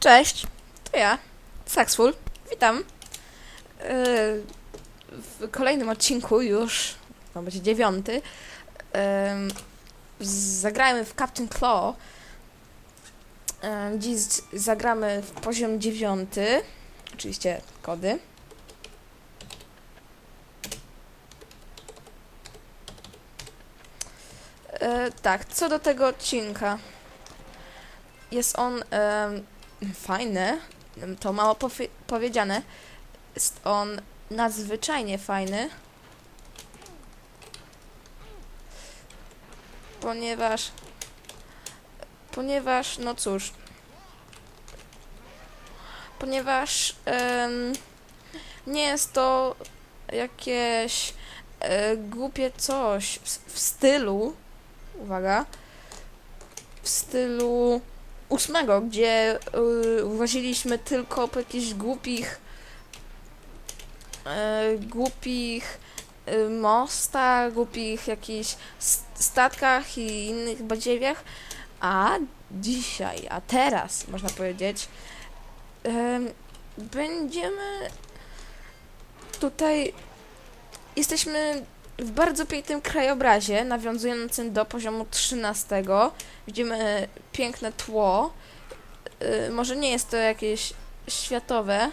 Cześć, to ja, Saxful. Witam. Yy, W kolejnym odcinku już, to będzie dziewiąty, yy, zagrajmy w Captain Claw. Yy, Dziś zagramy w poziom dziewiąty, oczywiście kody. Tak, co do tego odcinka. Jest on fajny, to mało powie- powiedziane. Jest on nadzwyczajnie fajny, ponieważ, ponieważ, no cóż, ponieważ em, nie jest to jakieś e, głupie coś w, w stylu, uwaga, w stylu ósmego, gdzie y, łaziliśmy tylko po jakichś głupich y, głupich y, mostach, głupich jakichś statkach i innych badziewiach, a dzisiaj, a teraz można powiedzieć, em, będziemy tutaj jesteśmy w bardzo pięknym krajobrazie, nawiązującym do poziomu 13. Widzimy piękne tło. Y, może nie jest to jakieś światowe,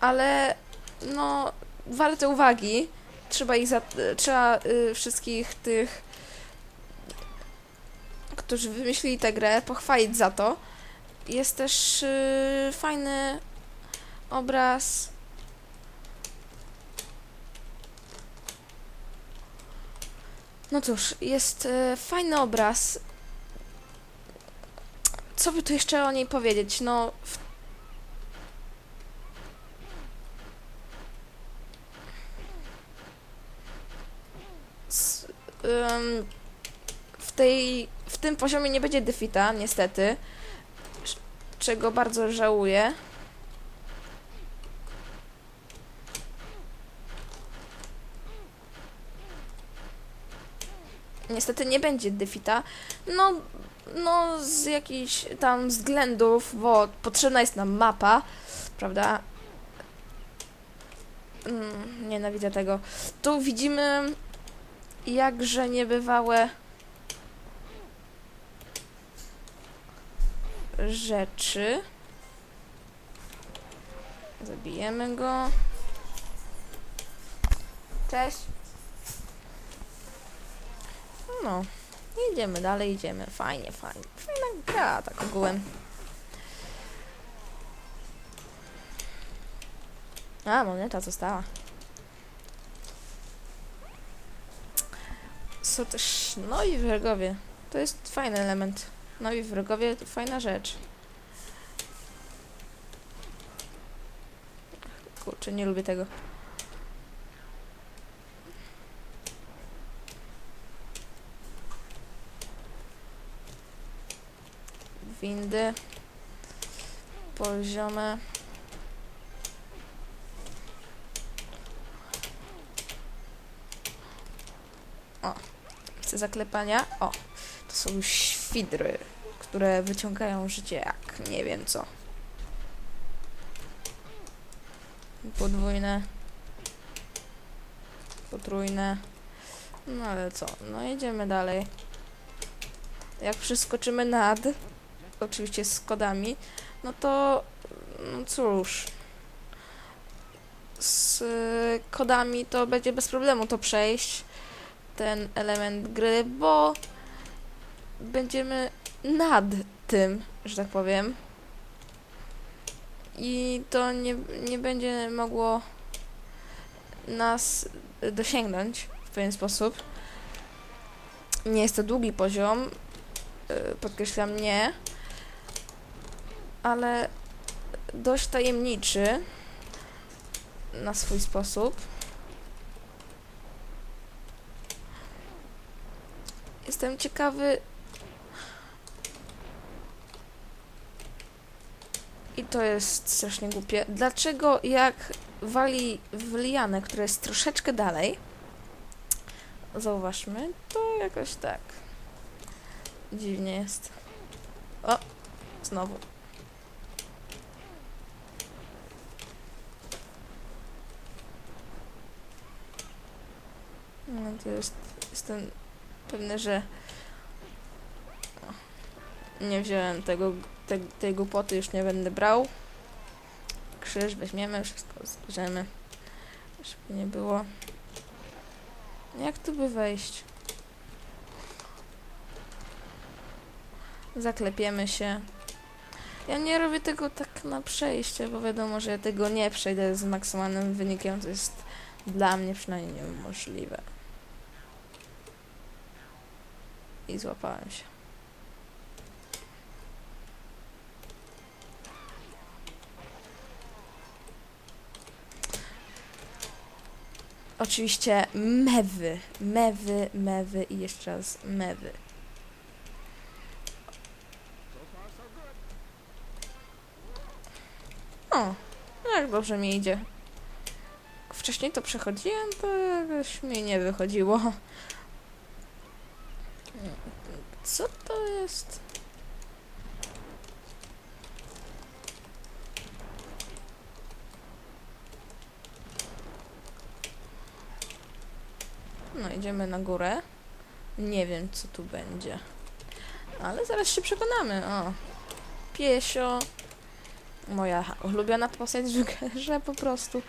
ale no warte uwagi. Trzeba ich za, y, trzeba wszystkich tych, którzy wymyślili tę grę, pochwalić za to. Jest też fajny obraz. No cóż, jest e, fajny obraz. Co by tu jeszcze o niej powiedzieć? No. W... S, ym, w tej. W tym poziomie nie będzie defita, niestety. Czego bardzo żałuję. Niestety nie będzie defita. No, no z jakichś tam względów, bo potrzebna jest nam mapa, prawda? Mm, nienawidzę tego. Tu widzimy jakże niebywałe rzeczy. Zabijemy go. Cześć. No, idziemy dalej, idziemy. Fajnie, fajnie. Fajna gra, tak ogółem. A, moneta została. Są też nowi wrogowie. To jest fajny element. Nowi wrogowie to fajna rzecz. Kurczę, nie lubię tego. Windy. Poziome. O chcę zaklepania. O to są świdry które wyciągają życie jak nie wiem co. Podwójne. Potrójne. No ale co? No jedziemy dalej. Jak przeskoczymy nad oczywiście z kodami, no to no cóż, z kodami to będzie bez problemu to przejść, ten element gry, bo będziemy nad tym, że tak powiem. I to nie, nie będzie mogło nas dosięgnąć w pewien sposób. Nie jest to długi poziom, y, podkreślam nie, ale dość tajemniczy na swój sposób. Jestem ciekawy. I to jest strasznie głupie. Dlaczego jak wali w lianę, która jest troszeczkę dalej, zauważmy, to jakoś tak dziwnie jest. O, Znowu. No to jest, jestem pewny, że nie wziąłem tego, te, tej głupoty, już nie będę brał. Krzyż weźmiemy, wszystko zbierzemy, żeby nie było. Jak tu by wejść? Zaklepiemy się. Ja nie robię tego tak na przejście, bo wiadomo, że ja tego nie przejdę z maksymalnym wynikiem. To jest dla mnie przynajmniej niemożliwe. I złapałem się. Oczywiście mewy, mewy, mewy i jeszcze raz mewy. O, jak dobrze mi idzie. Wcześniej to przechodziłem, to jakoś mi nie wychodziło. Co to jest? No, idziemy na górę. Nie wiem, co tu będzie. Ale zaraz się przekonamy. O, piesio. Moja ulubiona postać w grze po prostu.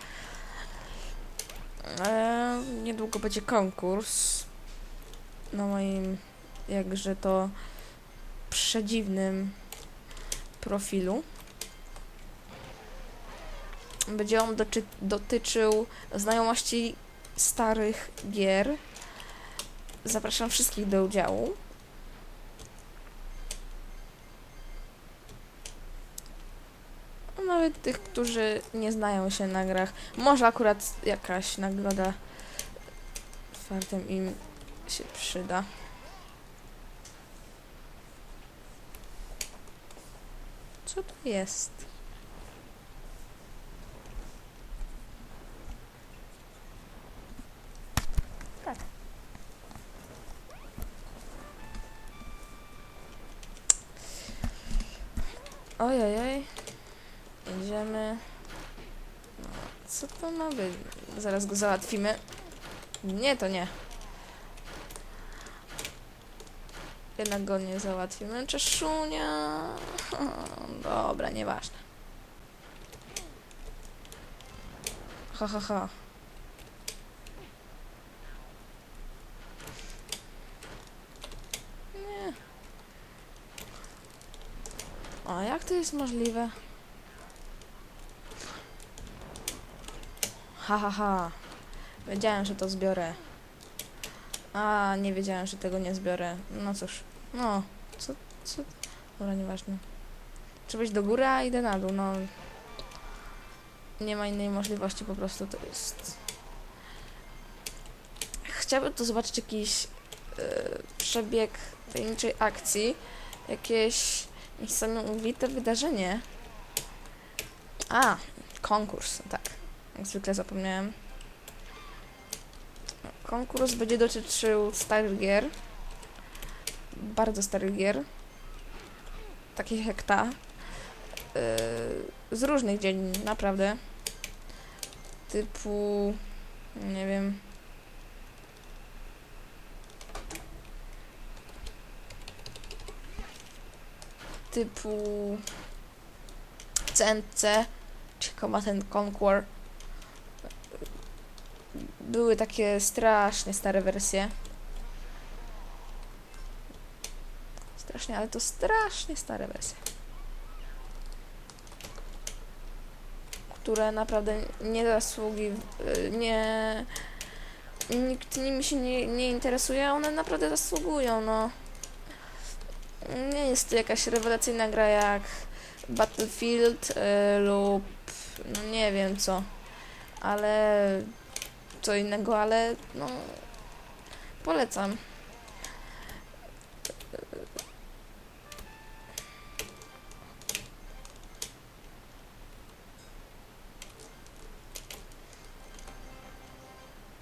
E, niedługo będzie konkurs na moim jakże to przedziwnym profilu. Będzie on dotyczył znajomości starych gier. Zapraszam wszystkich do udziału. Nawet tych, którzy nie znają się na grach. Może akurat jakaś nagroda fartem im się przyda. Co to jest? Tak. Ojej, idziemy. No, co to ma być? Zaraz go załatwimy. Nie, to nie. Jednak go nie załatwimy. Czeszunia. Dobra, nieważne. Ha, ha, ha. Nie. A jak to jest możliwe? Ha, ha, ha. Wiedziałem, że to zbiorę. A, nie wiedziałem, że tego nie zbiorę. No cóż. No, co, co? Dobra, nieważne. Trzeba iść do góry, a idę na dół, no. Nie ma innej możliwości, po prostu to jest... Chciałbym tu zobaczyć jakiś e, przebieg tajemniczej akcji. Jakieś niesamowite wydarzenie. A, konkurs, tak. Jak zwykle zapomniałem. Konkurs będzie dotyczył starych gier. Bardzo starych gier. Takich jak ta. Yy, z różnych dziedzin, naprawdę. Typu. Nie wiem. Typu. CNC. Czy Command and Conquer były takie strasznie stare wersje. Strasznie, ale to strasznie stare wersje. Które naprawdę nie zasługi, y, nie... Nikt nimi się nie, nie interesuje, one naprawdę zasługują, no. Nie jest to jakaś rewelacyjna gra jak Battlefield y, lub no nie wiem co, ale co innego, ale no polecam.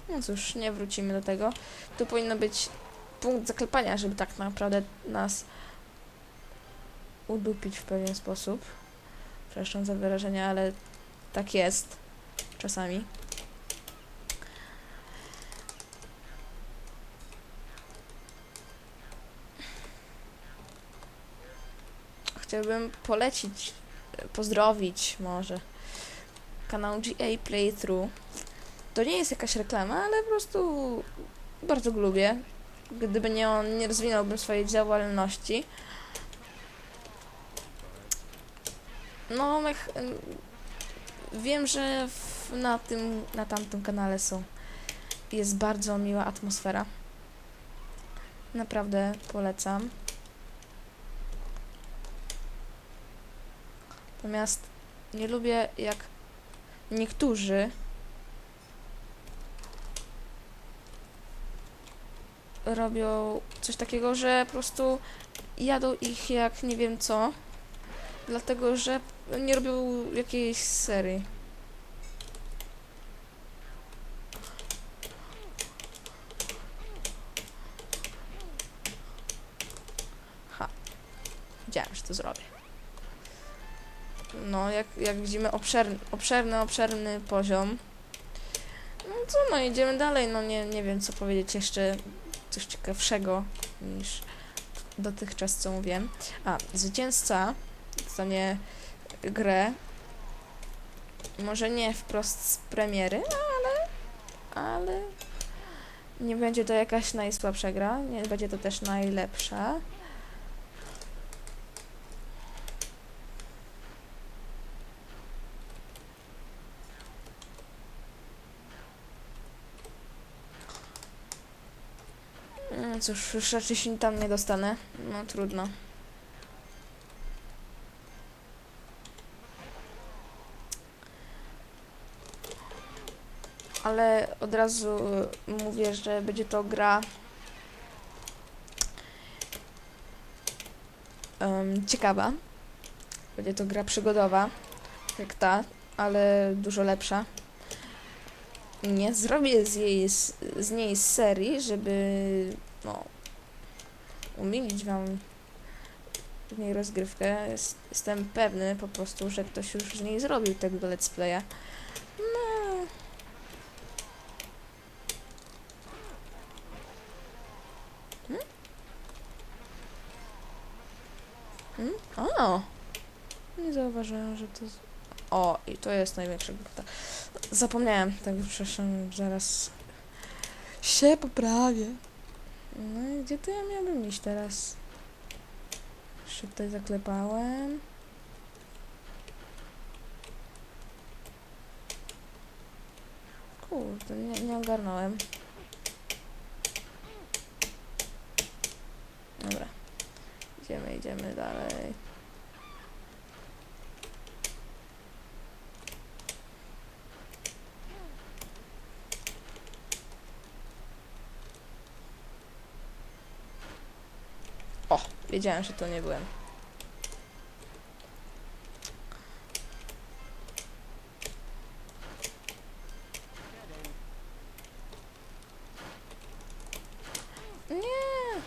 No cóż, nie wrócimy do tego. Tu powinno być punkt zaklepania, żeby tak naprawdę nas udupić w pewien sposób. Przepraszam za wyrażenie, ale tak jest czasami. Chciałbym polecić, e, pozdrowić może kanał GA Playthrough. To nie jest jakaś reklama, ale po prostu bardzo go lubię. Gdyby nie on, nie rozwinąłbym swojej działalności. No, mech, wiem, że w, na tym, na tamtym kanale są. Jest bardzo miła atmosfera. Naprawdę polecam. Natomiast nie lubię jak niektórzy robią coś takiego, że po prostu jadą ich jak nie wiem co, dlatego że nie robią jakiejś serii. Ha. Wiedziałem, że to zrobię. No, jak, widzimy, obszerny, obszerny, obszerny poziom. No co, no idziemy dalej. No nie, nie wiem, co powiedzieć jeszcze coś ciekawszego niż dotychczas, co mówiłem. A, zwycięzca dostanie grę. Może nie wprost z premiery, no ale, ale nie będzie to jakaś najsłabsza gra, nie będzie to też najlepsza. No cóż, już raczej się tam nie dostanę. No trudno. Ale od razu y, mówię, że będzie to gra em, ciekawa. Będzie to gra przygodowa, jak ta, ale dużo lepsza. Nie zrobię z, jej, z niej serii, żeby no, umilić wam w niej rozgrywkę. Jest, jestem pewny po prostu, że ktoś już z niej zrobił tego let's playa. No. Hmm? Hmm? O! Nie zauważyłem, że to... O, i to jest największa grupa. Zapomniałem, tak przepraszam, zaraz się poprawię. No i gdzie to ja miałbym iść teraz? Jeszcze tutaj zaklepałem. Kurde, nie, nie ogarnąłem. Dobra. Idziemy, idziemy dalej. O, wiedziałem, że to nie byłem. Nie.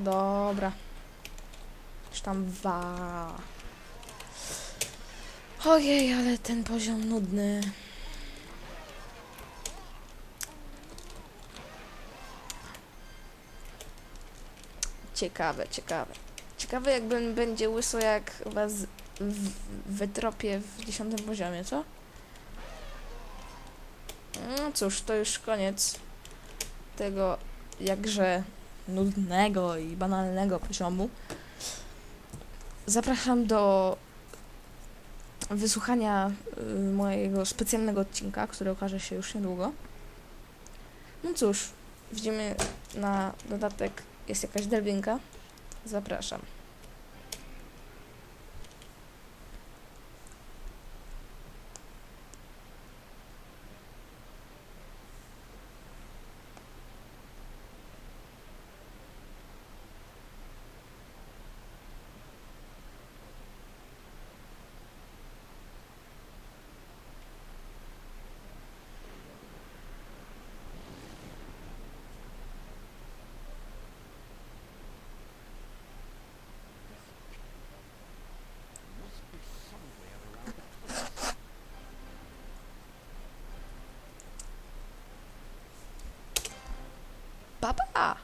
Dobra. Już tam wa. Ojej, ale ten poziom nudny. Ciekawe, ciekawe. Ciekawe jak ben- będzie łyso jak was wytropię w dziesiątym poziomie, co? No cóż, to już koniec tego jakże nudnego i banalnego poziomu. Zapraszam do wysłuchania y, mojego specjalnego odcinka, który okaże się już niedługo. No cóż, widzimy na dodatek jest jakaś delbinka. Zapraszam. 爸